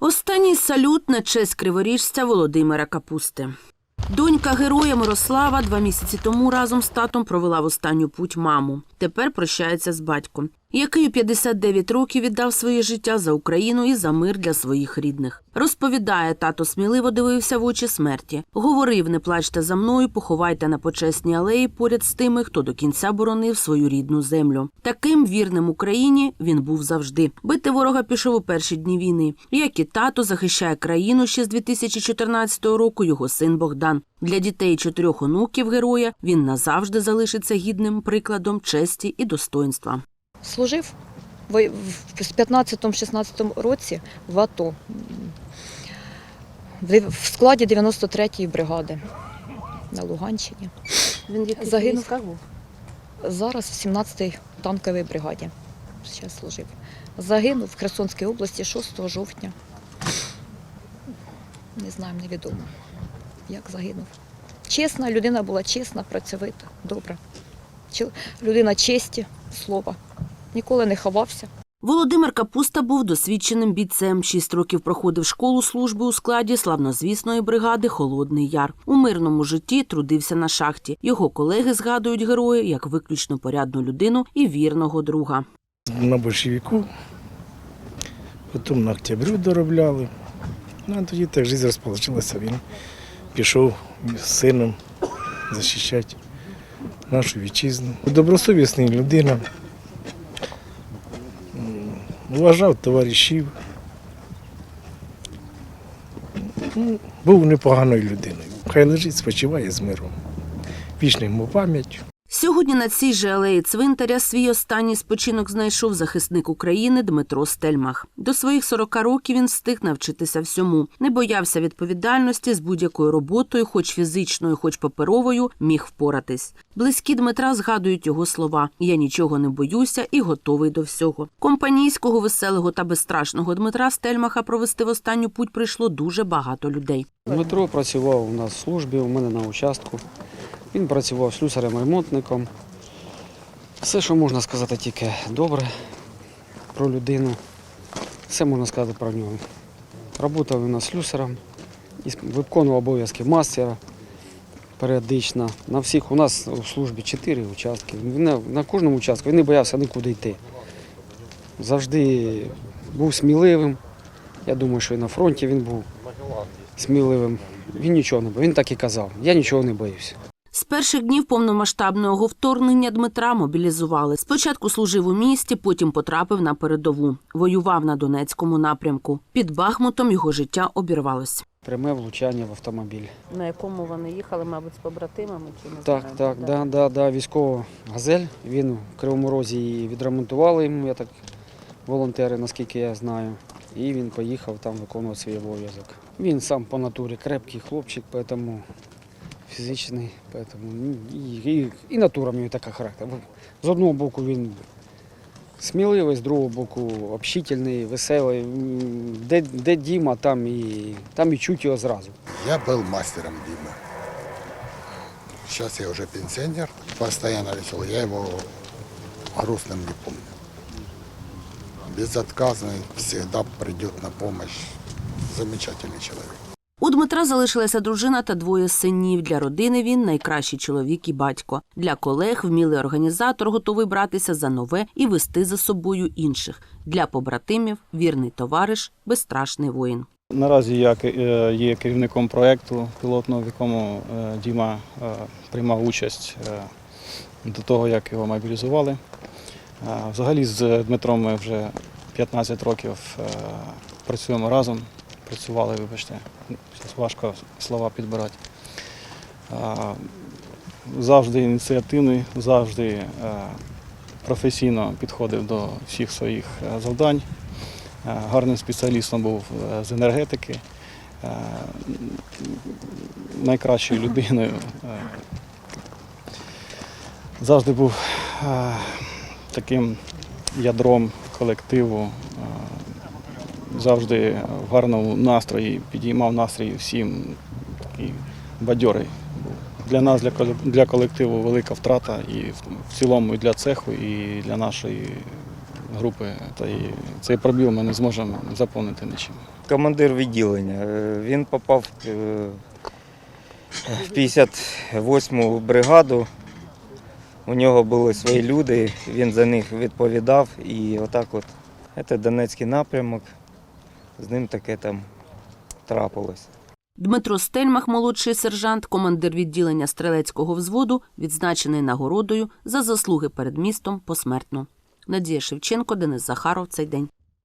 Останній салют на честь криворіжця Володимира Капусти. Донька героя Мирослава два місяці тому разом з татом провела в останню путь маму. Тепер прощається з батьком, який у 59 років віддав своє життя за Україну і за мир для своїх рідних. Розповідає, тато сміливо дивився в очі смерті. Говорив: не плачте за мною, поховайте на почесній алеї поряд з тими, хто до кінця боронив свою рідну землю. Таким вірним Україні він був завжди. Бити ворога пішов у перші дні війни. Як і тато захищає країну ще з 2014 року. Його син Богдан. Для дітей чотирьох онуків героя він назавжди залишиться гідним прикладом честі і достоинства. Служив в в 15-16 році в АТО в складі 93-ї бригади на Луганщині. Він в яких Загинув. був? Зараз в 17-й танковій бригаді. Зараз служив. Загинув в Херсонській області 6 жовтня. Не знаю, невідомо, як загинув. Чесна, людина була чесна, працьовита, добра. Людина честі, слова. Ніколи не ховався. Володимир Капуста був досвідченим бійцем. Шість років проходив школу служби у складі славнозвісної бригади Холодний Яр. У мирному житті трудився на шахті. Його колеги згадують героя як виключно порядну людину і вірного друга. на большевику, потім на октябрю доробляли. Ну, а тоді так життя розположилася. Він пішов з сином захищати нашу вітчизну. Добросовісна людина. М, Вважав товаришів. Ну, Був непоганою людиною. Хай лежить, спочиває з миром. Вічна йому пам'ять. Сьогодні на цій же алеї цвинтаря свій останній спочинок знайшов захисник України Дмитро Стельмах. До своїх 40 років він встиг навчитися всьому. Не боявся відповідальності з будь-якою роботою, хоч фізичною, хоч паперовою, міг впоратись. Близькі Дмитра згадують його слова: Я нічого не боюся і готовий до всього. Компанійського, веселого та безстрашного Дмитра Стельмаха провести в останню путь прийшло дуже багато людей. Дмитро працював у нас в службі, у мене на участку. Він працював слюсарем-ремонтником. Все, що можна сказати, тільки добре про людину. Все можна сказати про нього. Работав нас слюсарем, виконував обов'язки мастера періодично. На всіх у нас у службі чотири участки. Він на, кожному участку він не боявся нікуди йти. Завжди був сміливим. Я думаю, що і на фронті він був сміливим. Він нічого не боїв. Він так і казав. Я нічого не боюся. Перших днів повномасштабного вторгнення Дмитра мобілізували. Спочатку служив у місті, потім потрапив на передову. Воював на Донецькому напрямку. Під Бахмутом його життя обірвалось. Пряме влучання в автомобіль. На якому вони їхали, мабуть, з побратимами чи не Так, так, да, да, да, військова газель. Він в Кривому Розі її відремонтували йому, я так волонтери, наскільки я знаю. І він поїхав там виконувати свій обов'язок. Він сам по натурі крепкий хлопчик, тому фізичний, тому і, і, і натура в нього така характер. З одного боку він сміливий, з другого боку общительний, веселий. М, Де, де Діма, там і, там і чуть його зразу. Я был мастером Димы. Сейчас я уже пенсионер, постоянно веселый. Я его грустным не помню. Безотказный, всегда придет на помощь. Замечательный человек. У Дмитра залишилася дружина та двоє синів. Для родини він найкращий чоловік і батько. Для колег вмілий організатор готовий братися за нове і вести за собою інших. Для побратимів вірний товариш, безстрашний воїн. Наразі я е, є керівником проєкту пілотного, в якому е, Діма е, приймав участь до того, як його мобілізували. Взагалі з Дмитром ми вже 15 років працюємо разом. Працювали, вибачте, важко слова підбирати. Завжди ініціативний, завжди е, професійно підходив до всіх своїх е, завдань. Е, гарним спеціалістом був з енергетики, найкращою людиною. Завжди був таким ядром колективу, завжди в гарному настрої, підіймав настрій всім, такий бадьорий. Для нас, для колективу, велика втрата і в цілому і для цеху, і для нашої групи. Та і цей пробіл ми не зможемо заповнити нічим. командир відділення. Е, Він попав е, в 58-му бригаду. У нього були свої люди, він за них відповідав. І отак от, це Донецький напрямок, з ним таке там трапилось. Дмитро Стельмах, молодший сержант, командир відділення стрілецького взводу, відзначений нагородою за заслуги перед містом посмертно. Надія Шевченко, Денис Захаров. Цей день.